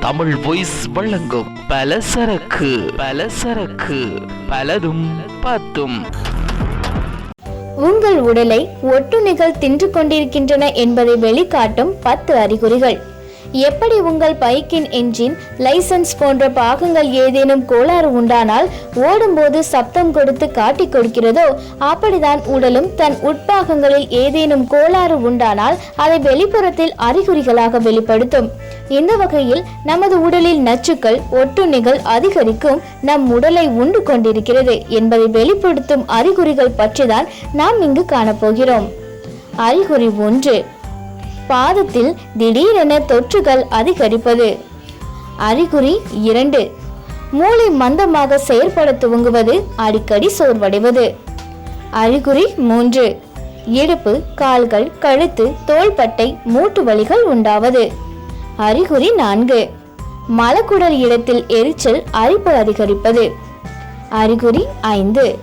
Tamil voice வழங்கும் பலசரக்கு பலசரக்கு பலதும் பத்தும் உங்கள் உடலை ஒட்டுண்ணிகள் தின்று கொண்டிருக்கின்றன என்பதை வெளிக்காட்டும் பத்து அறிகுறிகள். எப்படி உங்கள் பைக்கின் என்ஜின் லைசன்ஸ் போன்ற பாகங்கள் ஏதேனும் கோளாறு உண்டானால் ஓடும்போது சப்தம் கொடுத்து காட்டி கொடுக்கிறதோ அப்படிதான் உடலும் தன் உட்பாகங்களில் ஏதேனும் கோளாறு உண்டானால் அதை வெளிப்புறத்தில் அறிகுறிகளாக வெளிப்படுத்தும். இந்த வகையில் நமது உடலில் நச்சுக்கள் ஒட்டுண்ணிகள் அதிகரிக்கும் நம் உடலை உண்டு கொண்டிருக்கிறது என்பதை வெளிப்படுத்தும் அறிகுறிகள் பற்றிதான் நாம் இங்கு காணப்போகிறோம். அறிகுறி ஒன்று பாதத்தில் திடீரென தொற்றுகள் அதிகரிப்பது. அறிகுறி இரண்டு. மூளை மந்தமாக செயற்பட துவங்குவது அடிக்கடி சோர்வடைவது. அறிகுறி மூன்று. இடுப்பு கால்கள் கழுத்து தோள்பட்டை மூட்டு வலிகள் உண்டாவது. அறிகுறி நான்கு. மலக்குடல் இடத்தில் எரிச்சல் அரிப்பு அதிகரிப்பது. அறிகுறி ஐந்து.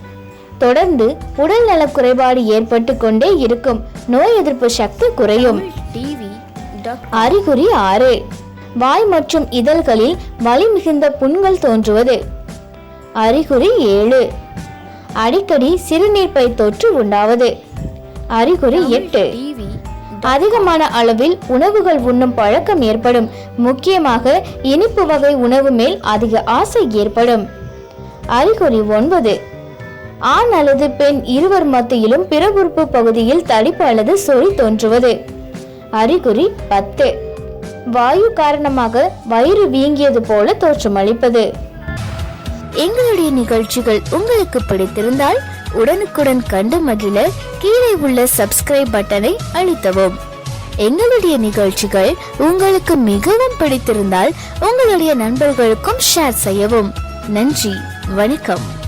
தொடர்ந்து உடல் நலக் குறைபாடு ஏற்பட்டு கொண்டே இருக்கும். நோய் எதிர்ப்பு சக்தி குறையும். அறிகுறி ஆறு. வாய் மற்றும் இதழ்களில் வலி மிகுந்த புண்கள் தோன்றுவது. அறிகுறி ஏழு. அடிக்கடி சிறுநீர்ப்பை தொற்று உண்டாவது. அறிகுறி எட்டு. அதிகமான அளவில் உணவுகள் உண்ணும் பழக்கம் ஏற்படும். முக்கியமாக இனிப்பு வகை உணவு மேல் அதிக ஆசை ஏற்படும். அறிகுறி ஒன்பது. ஆண் அல்லது பெண் இருவர் மத்தியிலும் பிறகுறுப்பு பகுதியில் தடிப்பு அல்லது சொறி தோன்றுவது. அறிகுறி பத்து. வாயு காரணமாக வயிறு வீங்கியது போல தோற்றமளிப்பது. எங்களுடைய நிகழ்ச்சிகள் உங்களுக்கு பிடித்திருந்தால் உடனுக்குடன் கண்டு மகிழ கீழே உள்ள சப்ஸ்கிரைப் பட்டனை அழுத்தவும். எங்களுடைய நிகழ்ச்சிகள் உங்களுக்கு மிகவும் பிடித்திருந்தால் உங்களுடைய நண்பர்களுக்கும் ஷேர் செய்யவும். நன்றி வணக்கம்.